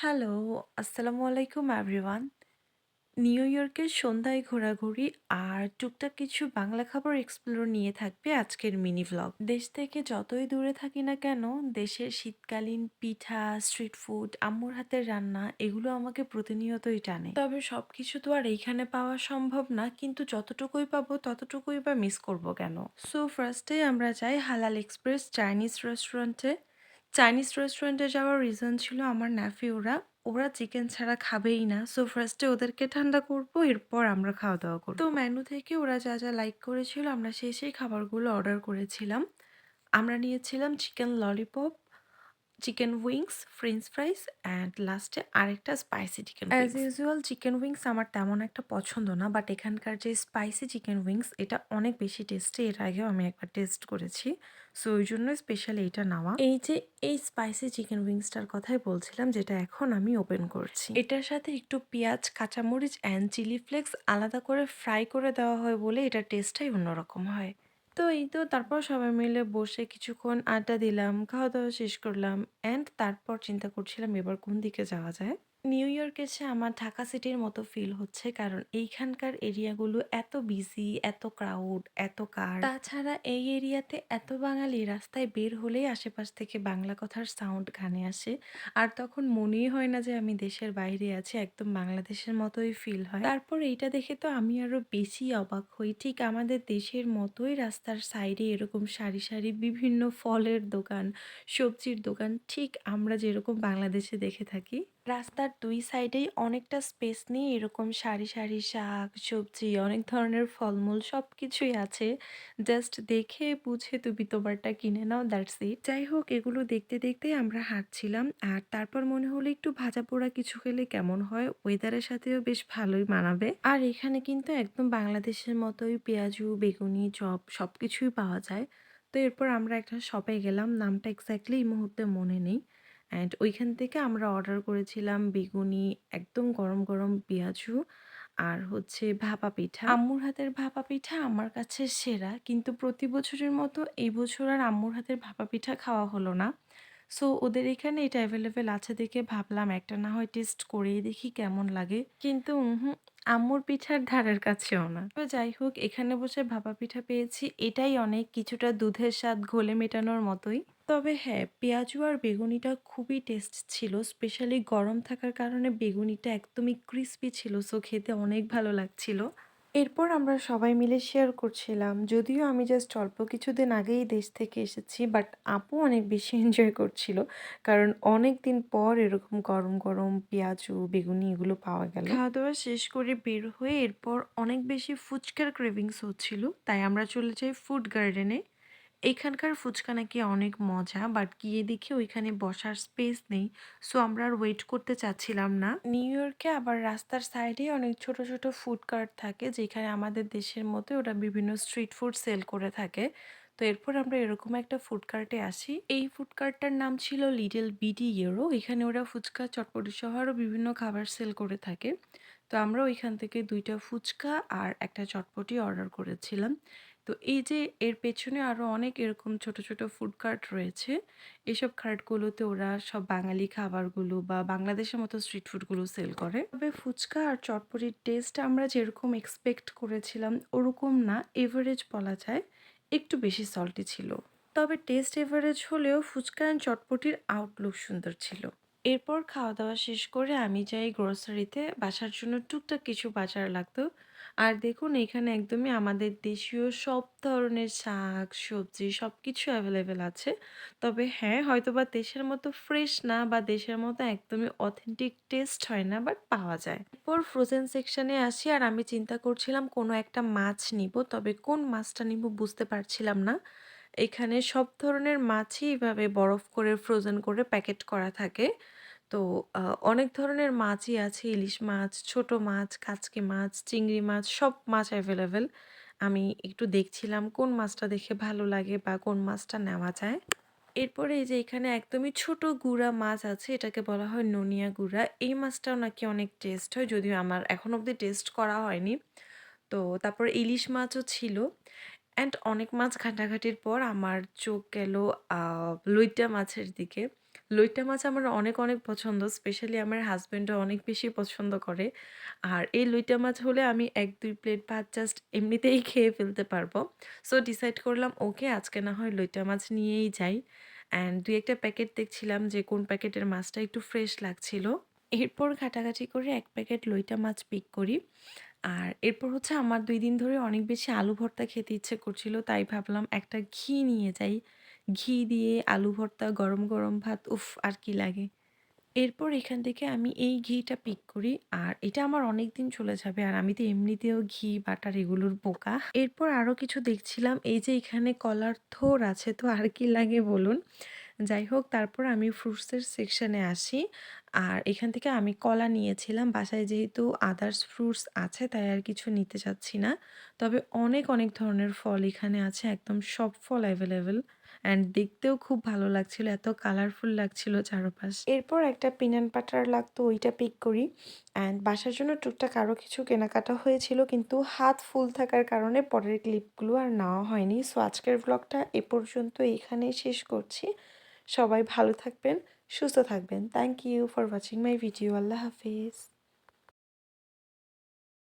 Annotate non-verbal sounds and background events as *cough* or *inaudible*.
Hello, আসসালামু আলাইকুম everyone. New ইয়র্কের সন্ধ্যায় ঘোরাঘুরি আর টুকটাক কিছু বাংলা খাবার এক্সপ্লোর নিয়ে থাকবে আজকের মিনি ভ্লগ। দেশ থেকে যতই দূরে থাকি না কেন, দেশের শীতকালীন পিঠা, স্ট্রিট ফুড, আম্মুর হাতের রান্না এগুলো আমাকে প্রতিনিয়তই টানে। তবে সব কিছু তো আর এইখানে পাওয়া সম্ভব না, কিন্তু যতটুকুই পাবো ততটুকুই বা মিস করব কেন? সো ফার্স্টে আমরা যাই হালাল এক্সপ্রেস চাইনিজ রেস্টুরেন্টে। চাইনিজ রেস্টুরেন্টে যাওয়ার রিজন ছিল আমার ন্যাফি ওরা ওরা চিকেন ছাড়া খাবেই না। সো ফার্স্টে ওদেরকে ঠান্ডা করব এরপর আমরা খাওয়া-দাওয়া করব তো মেনু থেকে ওরা যা, যা লাইক করেছিল আমরা সেই, সেই খাবারগুলো অর্ডার করেছিলাম। আমরা নিয়েছিলাম chicken lollipop, chicken wings, French fries and লাস্টে আরেকটা spicy chicken as usual chicken wings আমার তেমন একটা পছন্দ না। বাট এখানকার যে স্পাইসি চিকেন উইংস এটা অনেক বেশি টেস্টি। এর আগেও আমি একবার টেস্ট করেছি। সো ওই জন্য স্পেশালি এটা নেওয়া। এই যে এই স্পাইসি চিকেন উইংসটার কথাই বলছিলাম যেটা এখন আমি ওপেন করছি। এটার সাথে একটু পেঁয়াজ, কাঁচামরিচ অ্যান্ড চিলি ফ্লেক্স আলাদা করে ফ্রাই করে দেওয়া হয় বলে এটার টেস্টটাই অন্যরকম হয়। তো এই তো তারপর সবাই মিলে বসে কিছুক্ষণ আড্ডা দিলাম, খাওয়া-দাওয়া শেষ করলাম অ্যান্ড তারপর চিন্তা করছিলাম এবার কোন দিকে যাওয়া যায়। নিউ ইয়র্ক এসে আমার ঢাকা সিটির মতো ফিল হচ্ছে কারণ এইখানকার এরিয়াগুলো এত বিজি, এত ক্রাউড, এত কার। তাছাড়া এই এরিয়াতে এত বাঙালি রাস্তায় বের হলেই আশেপাশ থেকে বাংলা কথার সাউন্ড কানে আসে। আর তখন মনেই হয় না যে আমি দেশের বাইরে আছি, একদম বাংলাদেশের মতোই ফিল হয়। তারপর এইটা দেখে তো আমি আরও বেশি অবাক হই। ঠিক আমাদের দেশের মতোই রাস্তার সাইডে এরকম সারি, সারি বিভিন্ন ফলের দোকান, সবজির দোকান ঠিক আমরা যেরকম বাংলাদেশে দেখে থাকি। রাস্তার দুই সাইডেই অনেকটা স্পেস নিয়ে এরকম সারি, সারি শাক, সবজি, অনেক ধরনের ফলমূল সব কিছুই আছে। জাস্ট দেখে বুঝে তুমি তোমারটা কিনে নাও দ্যাটস ইট। যাই হোক এগুলো দেখতে, দেখতেই আমরা হাঁটছিলাম। আর তারপর মনে হলো একটু ভাজা-পোড়া কিছু খেলে কেমন হয়? ওয়েদারের সাথেও বেশ ভালোই মানাবে। আর এখানে কিন্তু একদম বাংলাদেশের মতোই পেঁয়াজু, বেগুনি, চপ সব কিছুই পাওয়া যায়। তো এরপর আমরা একটা শপে গেলাম। নামটা এক্স্যাক্টলি এই মুহূর্তে মনে নেই। অ্যান্ড ওইখান থেকে আমরা অর্ডার করেছিলাম বেগুনি, একদম গরম, গরম পেঁয়াজু আর হচ্ছে ভাপা পিঠা। আম্মুর হাতের ভাপা পিঠা আমার কাছে সেরা। কিন্তু প্রতি বছরের মতো এই বছর আর আম্মুর হাতের ভাপা পিঠা খাওয়া হলো না। সো ওদের এখানে এটা অ্যাভেলেবেল আছে দেখে ভাবলাম একটা না হয় টেস্ট করেই দেখি কেমন লাগে। কিন্তু আম্মুর পিঠার ধারের কাছেও না। তো যাই হোক এখানে বসে ভাপা পিঠা পেয়েছি এটাই অনেক কিছুটা দুধের স্বাদ ঘোলে মেটানোর মতোই। তবে হ্যাঁ, পেঁয়াজু আর বেগুনিটা খুবই টেস্ট ছিল। স্পেশালি গরম থাকার কারণে বেগুনিটা একদমই ক্রিসপি ছিল। সো খেতে অনেক ভালো লাগছিল। এরপর আমরা সবাই মিলে শেয়ার করছিলাম। যদিও আমি জাস্ট অল্প কিছুদিন আগেই দেশ থেকে এসেছি। বাট আপু অনেক বেশি *laughs* এনজয় করছিল। কারণ অনেক দিন পর এরকম গরম, গরম পেঁয়াজু, বেগুনি এগুলো পাওয়া গেল। খাওয়া-দাওয়া শেষ করে বের হয়ে এরপর অনেক বেশি ফুচকার ক্রেভিংস হচ্ছিল। তাই আমরা চলে যাই ফুড গার্ডেনে। এখানকার ফুচকা নাকি অনেক মজা, বাট গিয়ে দেখি ওইখানে বসার স্পেস নেই, সো আমরা আর ওয়েট করতে চাচ্ছিলাম না। নিউ ইয়র্কে আবার রাস্তার সাইডে অনেক ছোট ছোট ফুড কার্ট থাকে, যেখানে আমাদের দেশের মতো ওরা বিভিন্ন স্ট্রিট ফুড সেল করে থাকে। তো এরপর আমরা এরকম একটা ফুড কার্টে আসি। এই ফুড কার্টটার নাম ছিল লিটল বিডি ইয়েরো। এখানে ওরা ফুচকা, চটপটি সহ আরও বিভিন্ন খাবার সেল করে থাকে। তো আমরা ওইখান থেকে দুইটা ফুচকা আর একটা চটপটি অর্ডার করেছিলাম। তো এই যে এর পেছনে আরও অনেক এরকম ছোট, ছোট ফুড কার্ট রয়েছে। এসব কার্টগুলোতে ওরা সব বাঙালি খাবারগুলো বা বাংলাদেশের মতো স্ট্রিট ফুডগুলো সেল করে। তবে ফুচকা আর চটপটির টেস্ট আমরা যেরকম এক্সপেক্ট করেছিলাম ওরকম না, এভারেজ বলা যায়। একটু বেশি সল্টি ছিল। তবে টেস্ট এভারেজ হলেও ফুচকা অ্যান্ড চটপটির আউটলুক সুন্দর ছিল। এরপর খাওয়া-দাওয়া শেষ করে আমি যাই গ্রোসারিতে বাসার জন্য টুকটাক কিছু বাজার লাগতো। আর দেখুন এখানে একদমই আমাদের দেশীয় সব ধরনের শাক, সবজি সব কিছু অ্যাভেলেবেল আছে। তবে হ্যাঁ, হয়তো বা দেশের মতো ফ্রেশ না বা দেশের মতো একদমই অথেন্টিক টেস্ট হয় না বাট পাওয়া যায়। এরপর ফ্রোজেন সেকশনে আসি আর আমি চিন্তা করছিলাম কোনো একটা মাছ নিবো। তবে কোন মাছটা নিব বুঝতে পারছিলাম না। এখানে সব ধরনের মাছই এভাবে বরফ করে ফ্রোজেন করে প্যাকেট করা থাকে। তো অনেক ধরনের মাছই আছে। ইলিশ মাছ, ছোট মাছ, কাচকি মাছ, চিংড়ি মাছ সব মাছ এভেলেবেল। আমি একটু দেখছিলাম কোন মাছটা দেখে ভালো লাগে বা কোন মাছটা নেওয়া যায়। এরপরে এই যে এখানে একদমই ছোট গুড়া মাছ আছে। এটাকে বলা হয় নুনিয়া গুড়া। এই মাছটাও নাকি অনেক টেস্ট হয়। যদিও আমার এখন অব্দি টেস্ট করা হয়নি। তো তারপর ইলিশ মাছও ছিল। অ্যান্ড অনেক মাছ ঘাটাঘাটির পর আমার চোখ গেল লইট্টা মাছের দিকে। লইট্টা মাছ আমার অনেক, অনেক পছন্দ। স্পেশালি আমার হাসব্যান্ডও অনেক বেশি পছন্দ করে। আর এই লইট্টা মাছ হলে আমি ১-২ প্লেট ভাত জাস্ট এমনিতেই খেয়ে ফেলতে পারব। সো ডিসাইড করলাম ওকে আজকে না হয় লইট্টা মাছ নিয়েই যাই। অ্যান্ড ২-১ প্যাকেট দেখছিলাম যে কোন প্যাকেটের মাছটা একটু ফ্রেশ লাগছিল। এরপর ঘাটাঘাটি করে এক প্যাকেট লইট্টা মাছ পিক করি। আর এরপর হচ্ছে আমার দুই দিন ধরে অনেক বেশি আলু ভর্তা খেতে ইচ্ছে করছিল। তাই ভাবলাম একটা ঘি নিয়ে যাই। ঘি দিয়ে আলু ভর্তা, গরম, গরম ভাত উফ! আর কি লাগে। এরপর এখান থেকে আমি এই ঘিটা পিক করি। আর এটা আমার অনেক দিন চলে যাবে। আর আমি তো এমনিতেও ঘি, বাটার এগুলোর বোকা। এরপর আরও কিছু দেখছিলাম এই যে এখানে কলার থোর আছে তো আর কি লাগে বলুন? যাই হোক তারপর আমি ফ্রুটসের সেকশানে আসি। আর এখান থেকে আমি কলা নিয়েছিলাম। বাসায় যেহেতু আদার্স ফ্রুটস আছে তাই আর কিছু নিতে চাচ্ছি না। তবে অনেক, অনেক ধরনের ফল এখানে আছে। একদম সব ফল অ্যাভেলেবেল অ্যান্ড দেখতেও খুব ভালো লাগছিল। এত কালারফুল লাগছিল চারপাশ। এরপর একটা পিনান বাটার লাগতো ওইটা পিক করি। অ্যান্ড বাসার জন্য টুকটাক আরও কিছু কেনাকাটা হয়েছিল কিন্তু হাত ফুল থাকার কারণে পরের ক্লিপগুলো আর নেওয়া হয়নি। সো আজকের ভ্লগটা এ পর্যন্ত এখানেই শেষ করছি। সবাই ভালো থাকবেন, সুস্থ থাকবেন। Thank you for watching my video. Allah Hafiz.